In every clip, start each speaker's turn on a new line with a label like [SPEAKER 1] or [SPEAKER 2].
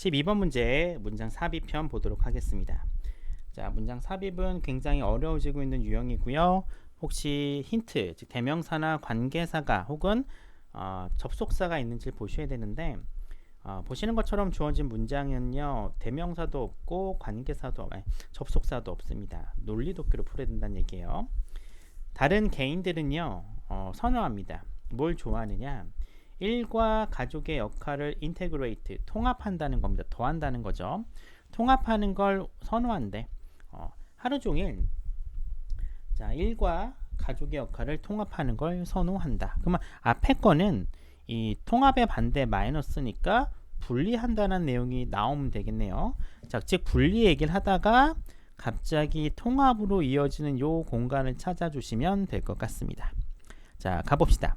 [SPEAKER 1] 12번 문제 문장 삽입편 보도록 하겠습니다. 자, 문장 삽입은 굉장히 어려워지고 있는 유형이고요. 혹시 힌트, 즉 대명사나 관계사가 혹은 어, 접속사가 있는지 보셔야 되는데 어, 보시는 것처럼 주어진 문장은요 대명사도 없고 관계사도 아니, 접속사도 없습니다. 논리 도끼로 풀어야 된다는 얘기예요. 다른 개인들은요 어, 선호합니다. 뭘 좋아하느냐? 일과 가족의 역할을 인테그레이트 통합한다는 겁니다. 더한다는 거죠. 통합하는 걸 선호한대. 어, 하루 종일 자 일과 가족의 역할을 통합하는 걸 선호한다. 그러면 앞에 거는 이 통합의 반대 마이너스니까 분리한다는 내용이 나오면 되겠네요. 자, 즉 분리 얘기를 하다가 갑자기 통합으로 이어지는 요 공간을 찾아주시면 될 것 같습니다. 자, 가봅시다.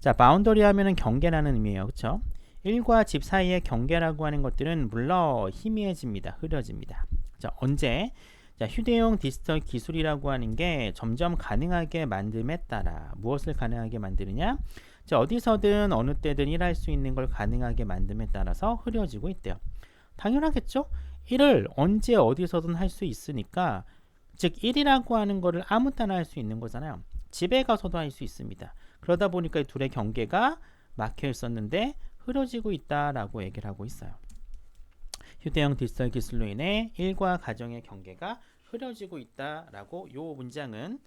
[SPEAKER 1] 자, 바운더리 하면은 경계라는 의미예요. 그렇죠? 일과 집 사이의 경계라고 하는 것들은 물러 희미해집니다. 흐려집니다. 자, 언제? 자, 휴대용 디지털 기술이라고 하는 게 점점 가능하게 만듦에 따라 무엇을 가능하게 만드느냐? 자, 어디서든 어느 때든 일할 수 있는 걸 가능하게 만듦에 따라서 흐려지고 있대요. 당연하겠죠? 일을 언제 어디서든 할 수 있으니까 즉 일이라고 하는 거를 아무 때나 할 수 있는 거잖아요. 집에 가서도 할 수 있습니다. 그러다 보니까 이 둘의 경계가 막혀 있었는데 흐려지고 있다라고 얘기를 하고 있어요. 휴대용 디지털 기술로 인해 일과 가정의 경계가 흐려지고 있다라고 요 문장은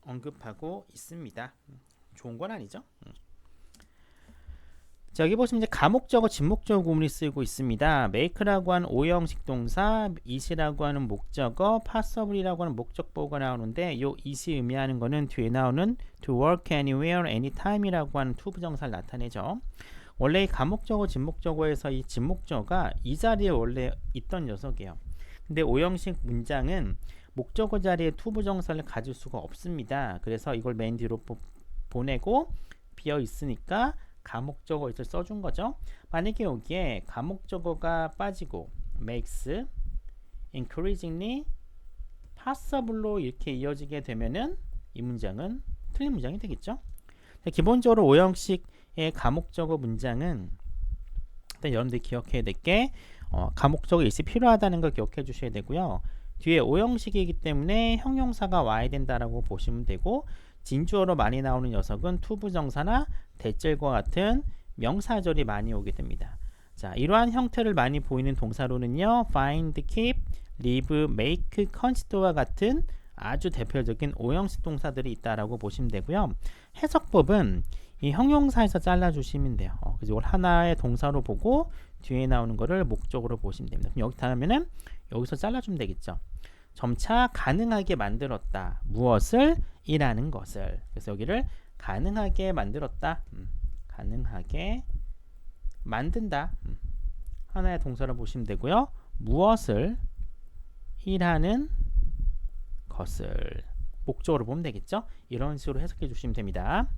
[SPEAKER 1] 언급하고 있습니다. 좋은 건 아니죠. 음. 자, 여기 보시면 이제 가목적어, 진목적어 구문이 쓰이고 있습니다. make라고 하는 오형식 동사, it이라고 하는 목적어, possible이라고 하는 목적보가 나오는데 요 it이 의미하는 거는 뒤에 나오는 to work anywhere, anytime이라고 하는 to 부정사를 나타내죠. 원래 이 가목적어, 진목적어에서 이 진목적어가 이 자리에 원래 있던 녀석이에요. 근데 오형식 문장은 목적어 자리에 to 부정사를 가질 수가 없습니다. 그래서 이걸 맨 뒤로 보내고 비어 있으니까 가목적어 이제 써준 거죠. 만약에 여기에 가목적어가 빠지고 makes increasingly possible로 이렇게 이어지게 되면은 이 문장은 틀린 문장이 되겠죠. 기본적으로 오형식의 가목적어 문장은 일단 여러분들이 기억해야 될게 어, 가목적어 있이 필요하다는 걸 기억해 주셔야 되고요. 뒤에 오형식이기 때문에 형용사가 와야 된다라고 보시면 되고 진주어로 많이 나오는 녀석은 투부정사나 대절과 같은 명사절이 많이 오게 됩니다. 자, 이러한 형태를 많이 보이는 동사로는요. find, keep, live, make, consider와 같은 아주 대표적인 오형식 동사들이 있다라고 보시면 되고요. 해석법은 이 형용사에서 잘라주시면 돼요. 어, 그래서 이걸 하나의 동사로 보고 뒤에 나오는 거를 목적으로 보시면 됩니다. 그럼 여기 다음에는 여기서 잘라주면 되겠죠. 점차 가능하게 만들었다. 무엇을? 이라는 것을. 그래서 여기를 가능하게 만들었다. 음, 가능하게 만든다. 음, 하나의 동사를 보시면 되고요. 무엇을? 이라는 것을. 목적으로 보면 되겠죠? 이런 식으로 해석해 주시면 됩니다.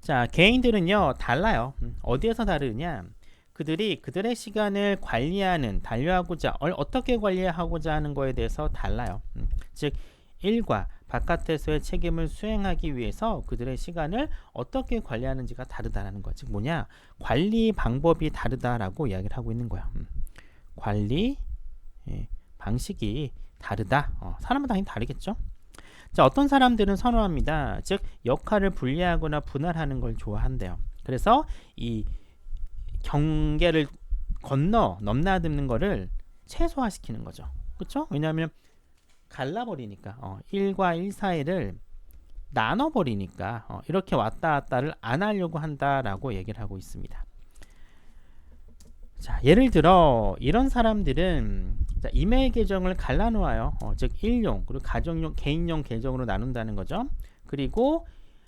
[SPEAKER 1] 자, 개인들은요, 달라요. 음, 어디에서 다르냐? 그들이 그들의 시간을 관리하는 달려하고자 어떻게 관리하고자 하는 거에 대해서 달라요. 음, 즉 일과 바깥에서의 책임을 수행하기 위해서 그들의 시간을 어떻게 관리하는지가 다르다라는 거. 즉 뭐냐? 관리 방법이 다르다라고 이야기를 하고 있는 거야. 음, 관리 예, 방식이 다르다. 어, 사람은 당연히 다르겠죠. 자, 어떤 사람들은 선호합니다. 즉 역할을 분리하거나 분할하는 걸 좋아한대요. 그래서 이 경계를 건너 넘나드는 거를 최소화시키는 거죠. 그렇죠? 왜냐하면 갈라버리니까 어, 1과 1 사이를 나눠버리니까 어, 이렇게 왔다 갔다를 안 하려고 한다라고 얘기를 하고 있습니다. 자, 예를 들어 이런 사람들은 자, 이메일 계정을 갈라놓아요. 어, 즉 일용 그리고 가정용 개인용 계정으로 나눈다는 거죠. 그리고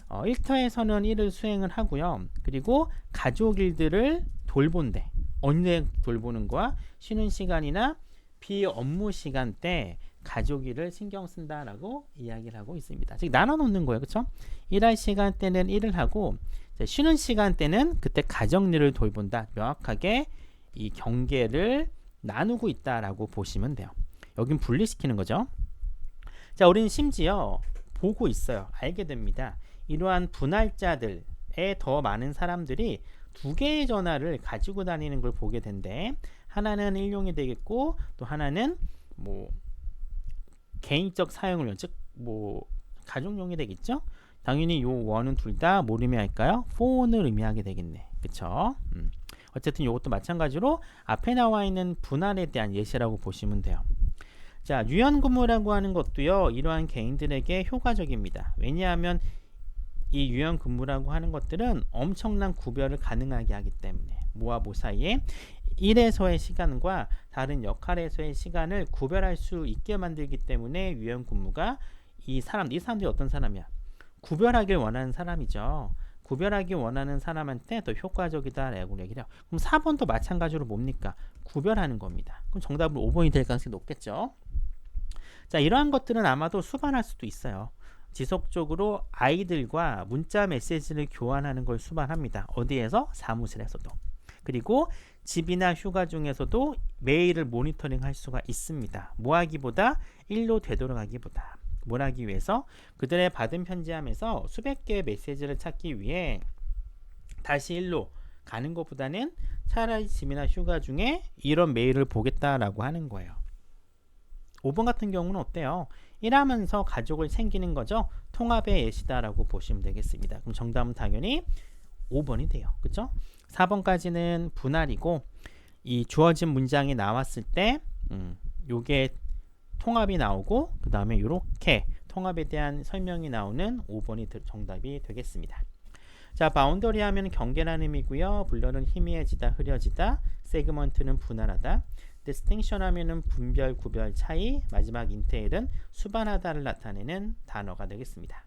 [SPEAKER 1] 어, 일터에서는 일을 수행을 하고요. 그리고 가족 일들을 돌본대. 언제 돌보는 거야? 쉬는 시간이나 비업무 시간 때 가족 일을 신경 쓴다라고 이야기를 하고 있습니다. 즉 나눠 놓는 거예요. 그렇죠? 일할 시간 때는 일을 하고 쉬는 시간 때는 그때 가정 일을 돌본다. 명확하게 이 경계를 나누고 있다라고 보시면 돼요. 여긴 분리시키는 거죠. 자, 우리는 심지어 보고 있어요. 알게 됩니다. 이러한 분할자들에 더 많은 사람들이 두 개의 전화를 가지고 다니는 걸 보게 된대. 하나는 일용이 되겠고 또 하나는 뭐 개인적 사용을 위한 즉뭐 가족용이 되겠죠. 당연히 요 원은 둘 다 뭘 의미할까요? 폰을 의미하게 되겠네. 그쵸? 음. 어쨌든 이것도 마찬가지로 앞에 나와 있는 분할에 대한 예시라고 보시면 돼요. 자, 유연근무라고 하는 것도요, 이러한 개인들에게 효과적입니다. 왜냐하면 이 유연근무라고 하는 것들은 엄청난 구별을 가능하게 하기 때문에 뭐와 뭐 사이에 일에서의 시간과 다른 역할에서의 시간을 구별할 수 있게 만들기 때문에 유연 근무가 이 사람, 이 사람들이 어떤 사람이야? 구별하길 원하는 사람이죠. 구별하기 원하는 사람한테 더 효과적이다라고 얘기를 해요. 그럼 4번도 마찬가지로 뭡니까? 구별하는 겁니다. 그럼 정답은 5번이 될 가능성이 높겠죠. 자, 이러한 것들은 아마도 수반할 수도 있어요. 지속적으로 아이들과 문자 메시지를 교환하는 걸 수반합니다. 어디에서? 사무실에서도. 그리고 집이나 휴가 중에서도 메일을 모니터링 할 수가 있습니다. 뭐 하기보다 일로 되도록 하기보다. 뭘 하기 위해서 그들의 받은 편지함에서 수백 개의 메시지를 찾기 위해 다시 일로 가는 것보다는 차라리 집이나 휴가 중에 이런 메일을 보겠다라고 하는 거예요. 5번 같은 경우는 어때요? 일하면서 가족을 챙기는 거죠. 통합의 예시다라고 보시면 되겠습니다. 그럼 정답은 당연히 5번이 돼요. 그렇죠? 4번까지는 분할이고 이 주어진 문장이 나왔을 때 음, 요게 통합이 나오고 그 다음에 이렇게 통합에 대한 설명이 나오는 5번이 정답이 되겠습니다. 자, 바운더리 하면 경계라는 의미고요. 블러는 희미해지다, 흐려지다, 세그먼트는 분할하다, distinction 하면은 분별, 구별, 차이, 마지막 인테일은 수반하다를 나타내는 단어가 되겠습니다.